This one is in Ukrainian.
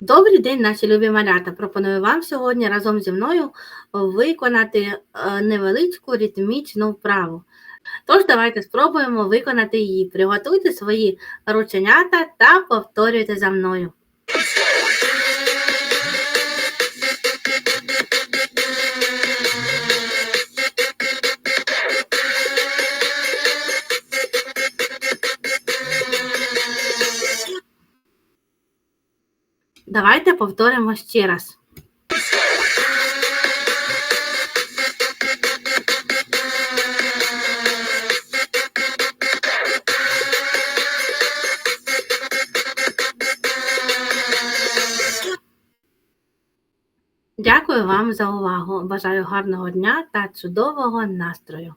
Добрий день, наші любі малята. Пропоную вам сьогодні разом зі мною виконати е, невеличку ритмічну вправу. Тож, давайте спробуємо виконати її. Приготуйте свої рученята та повторюйте за мною. Давайте повторимо ще раз. Дякую вам за увагу. Бажаю гарного дня та чудового настрою.